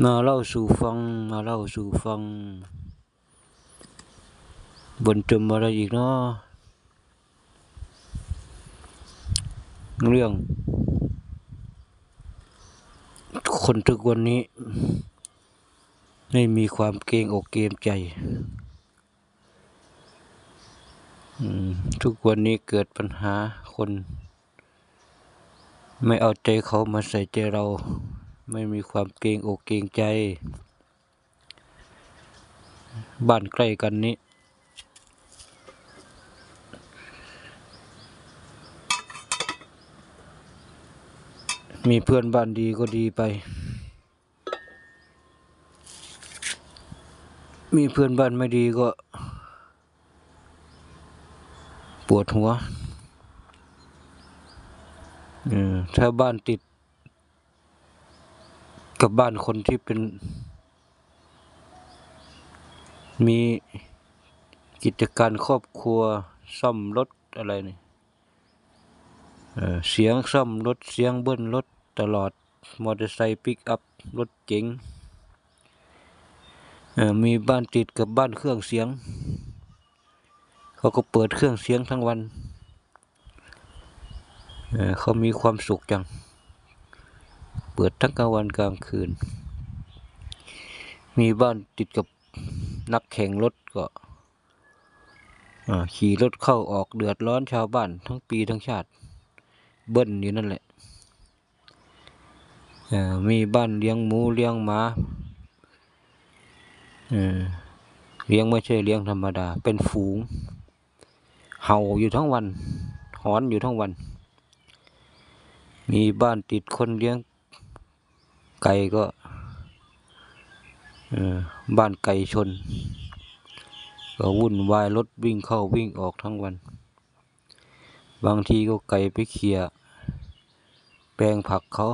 มาเล่าสู่ฟัง มาเล่าสู่ฟัง บนจมอะไรอีกเนาะเรื่อง คนทุกวันนี้ ไม่มีความเกรงอกเกรงใจ ทุกวันนี้เกิดปัญหาคน ไม่เอาใจเขามาใส่ใจเรา ไม่มีความเกรงอกเกรงใจ บ้านใกล้กันนี้ มีเพื่อนบ้านดีก็ดีไป มีเพื่อนบ้านไม่ดีก็ ปวดหัวเออถ้าบ้านติด กับบ้านคนที่เป็น มีกิจการครอบครัวซ่อมรถอะไรนี่เสียงซ่อมรถเสียงเบิ้ลรถตลอด มอเตอร์ไซค์ปิกอัพรถเก๋งมีบ้านติดกับบ้านเครื่องเสียง เขาก็เปิดเครื่องเสียงทั้งวัน เขามีความสุขจัง ปิดทั้งกลางวันกลางคืน มีบ้านติดกับนักแข่งรถก็ขี่รถเข้าออกเดือดร้อนชาวบ้านทั้งปีทั้งชาติ เบิ้ลอยู่นั่นแหละมีบ้านเลี้ยงหมูเลี้ยงหมาเลี้ยงไม่ใช่เลี้ยงธรรมดา เป็นฝูง เห่าอยู่ทั้งวัน หอนอยู่ทั้งวัน มีบ้านติดคนเลี้ยง ไก่ก็บ้านไก่ชน ก็วุ่นวายรถวิ่งเข้าวิ่งออกทั้งวัน บางทีก็ไก่ไปเขี่ยแปลงผักเขา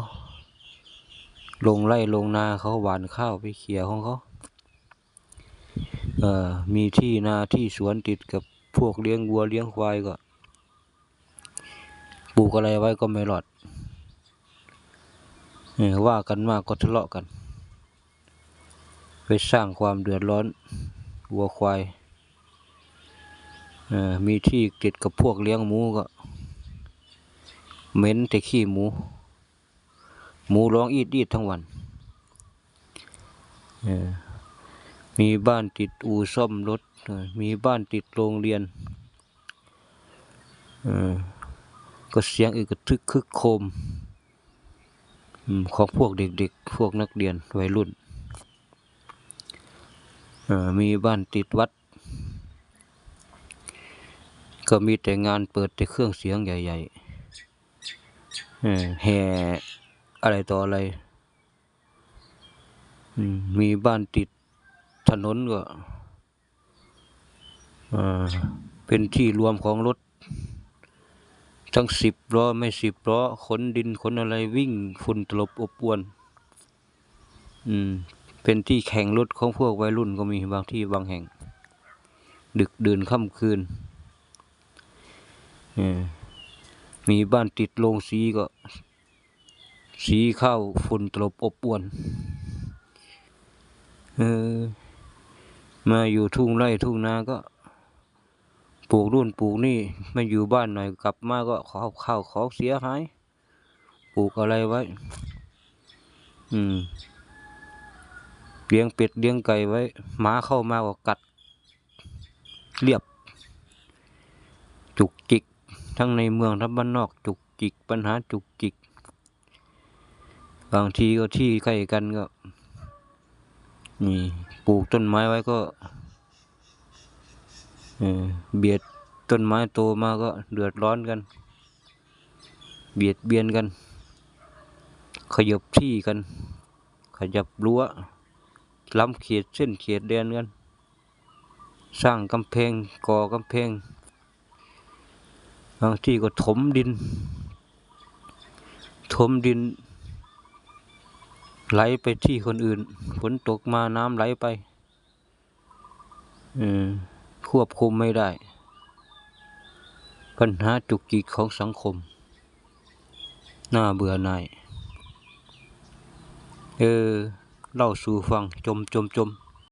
ลงไร่ลงนาเขาหวานข้าวไปเขี่ยของเขาเอ่อมีที่นาที่สวนติดกับพวกเลี้ยงวัวเลี้ยงควายก็ปลูกอะไรไว้ก็ไม่รอด ว่ากันมากก็ทะเลาะกัน ไปสร้างความเดือดร้อนวัวควายมีที่ติดกับพวกเลี้ยงหมูก็เหม็นแต่ขี้หมู หมูร้องอีดอีดทั้งวันมีบ้านติดอู่ซ่อมรถ มีบ้านติดโรงเรียนก็เสียงอึกทึกคึกโคม ของพวกเด็กๆ พวกนักเรียนวัยรุ่น มีบ้านติดวัด ก็มีแต่งานเปิดแต่เครื่องเสียงใหญ่ๆแห่อะไรต่ออะไร มีบ้านติดถนนก็เป็นที่รวมของรถ ทั้งสิบล้อไม่สิบล้อขนดินขนอะไรวิ่งฝุ่นตลบอบอวน อืม เป็นที่แข่งรถของพวกวัยรุ่นก็มีบางที่บางแห่ง ดึกดื่นค่ำคืนเออมีบ้านติดโรงสีก็ สีข้าวฝุ่นตลบอบอวนเออมาอยู่ทุ่งไร่ทุ่งนาก็ ปลูกรุ่นปลูกนี่ไม่อยู่บ้านหน่อยกลับมาก็ขอข้าวของเสียหายปลูกอะไรไว้ อืมเลี้ยงเป็ดเลี้ยงไก่ไว้หมาเข้ามาก็กัด เรียบ จุกจิก ทั้งในเมืองทั้งบ้านนอกจุกจิก ปัญหาจุกจิก บางทีก็ที่ใกล้กันก็นี่ปลูกต้นไม้ไว้ก็ เบียดต้นไม้โตมาก็เดือดร้อนกัน เบียดเบียนกัน ขยับที่กัน ขยับรั้วล้ำเขตเส้นเขตแดนกัน สร้างกำแพงก่อกำแพงบางที่ก็ถมดิน ถมดิน ไหลไปที่คนอื่นฝนตกมาน้ำไหลไปเออ ควบคุมไม่ได้ ปัญหาจุกจิกของสังคม น่าเบื่อหน่าย เออ เล่าสู่ฟังจมจมจม